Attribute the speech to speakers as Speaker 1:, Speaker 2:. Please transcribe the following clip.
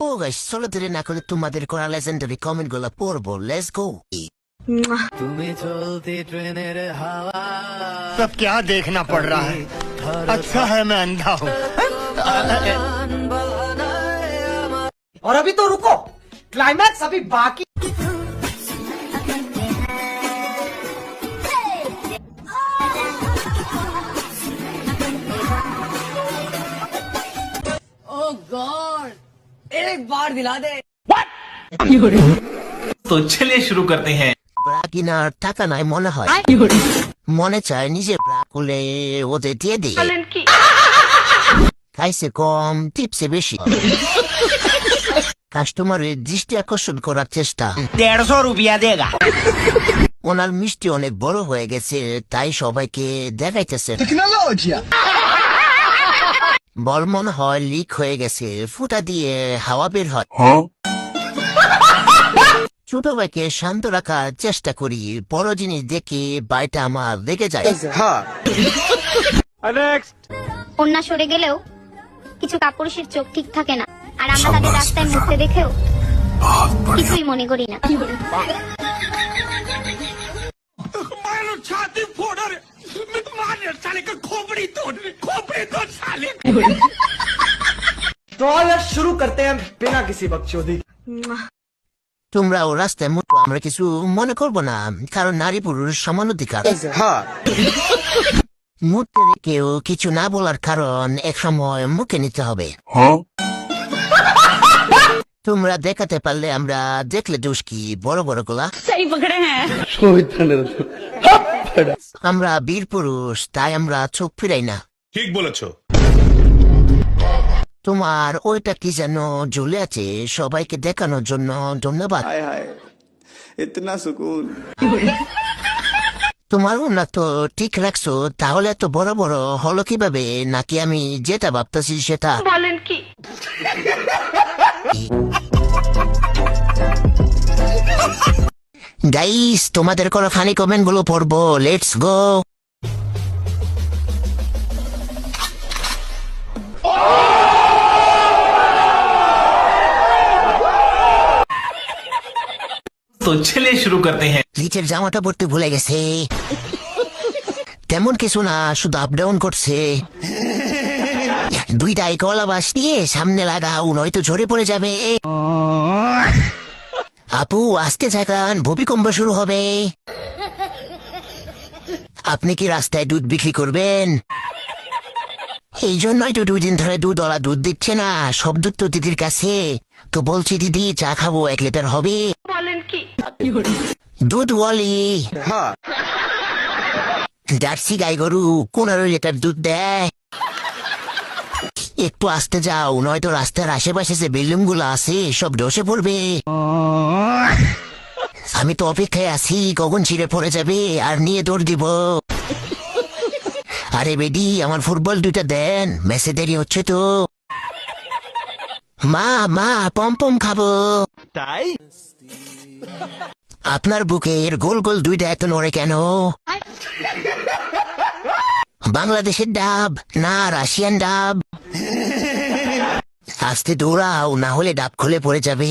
Speaker 1: ও guys চলো দেরি না করে তোমাদের করা লেজেন্ডারি কমেন্ট গুলো পড়বো লেটস গো
Speaker 2: তুমি চলতি ট্রেনের হাওয়া
Speaker 3: सब क्या देखना पड़ रहा है अच्छा है मैं अंधा हूँ
Speaker 4: और अभी तो रुको क्लाइमैक्स अभी बाकी ओ गॉड एक बार दिला दे
Speaker 5: तो चलिए शुरू करते हैं
Speaker 1: ব্রা কিনার টাকা নাই মনে হয় মনে চায় নিজে ব্রা খুলে ওদের দিয়ে দিই খাইছে কম টিপসে বেশি কাস্টমারের দৃষ্টি আকর্ষণ করার চেষ্টা
Speaker 3: डेढ़ सौ रुपया देगा
Speaker 1: ওনার মিষ্টি অনেক বড় হয়ে গেছে তাই সবাইকে দেখাইতেছে বল মনে হয় লিক হয়ে গেছে ফুটা দিয়ে হাওয়া বের হয়। ছোট ভাইকে শান্ত রাখার চেষ্টা করি বড় জিনিস দেখে বাইটা আমার লেগে যায়।
Speaker 6: কন্যা সরে গেলেও কিছু কাপুরুষের চোখ ঠিক থাকে না আর আমরা তাদের রাস্তায় মুখতে দেখেও কিছুই মনে করি না।
Speaker 4: तो यार शुरू करते हैं बिना किसी बकचोदी
Speaker 1: তোমরা ও রাস্তায় মুখ আমরা কিছু মনে করব না কারণ নারী পুরুষ সমান অধিকার মুহূর্তে কেউ কিছু না বলার কারণ এক সময় মুখে নিতে হবে তোমরা দেখাতে পারলে আমরা দেখলে দোষ কি বড় বড় গোলা আমরা বীর পুরুষ তাই আমরা চোখ ফিরাই না
Speaker 7: ঠিক বলেছো
Speaker 1: তোমার ওইটা কি যেন ঝুলে আছে সবাইকে দেখানোর জন্য ধন্যবাদ। তোমার না তো ঠিক রাখছো তাহলে এত বড় বড় হলো কীভাবে? নাকি আমি যেটা ভাবতেছি সেটা? বলেন কি? গাইস তোমাদের কোনো ফানি কমেন্টগুলো পড়ব লেটস গো।
Speaker 5: তো ছেলে শুরু করতে হ্যাঁ।
Speaker 1: নিচের জামাটা পড়তে ভুলে গেছে। তেমন কিছু না, শুধু আপ ডাউন করছে। দুইটা কলা বাস দিয়ে সামনে লাগাও, নয়তো ঝরে পড়ে যাবে। আপু, আসতে থাকান ভূমিকম্প শুরু হবে। আপনি কি রাস্তায় দুধ বিক্রি করবেন? এই জন্যই তো দুই দিন ধরে দুধ ওলা দুধ দিচ্ছে না, সব দুধ তো দিদির কাছে। তো বলছি, দিদি, চা খাব, এক লিটার হবে। দুধ ওয়ালি। জার্সি গাই গরু পনেরো লিটার দুধ দেয়। একটু আসতে যাও নয়তো রাস্তার আশেপাশে যে বিল্ডিংগুলো আছে সব ডসে পড়বে। আমি তো অপেক্ষায় আছি কখন ছিঁড়ে পড়ে যাবে আর নিয়ে দৌড় দিব। আরে বেডি আমার ফুটবল দুইটা দেন মেসে দেরি হচ্ছে তো। মা মা পম পম খাব।
Speaker 3: ताई
Speaker 1: আপনার বুকের গোল গোল দুইটা এত নড়ে কেন? বাংলাদেশের ডাব না রাশিয়ান ডাব? আস্তে দৌড়াও, না হলে ডাব খুলে পড়ে যাবে।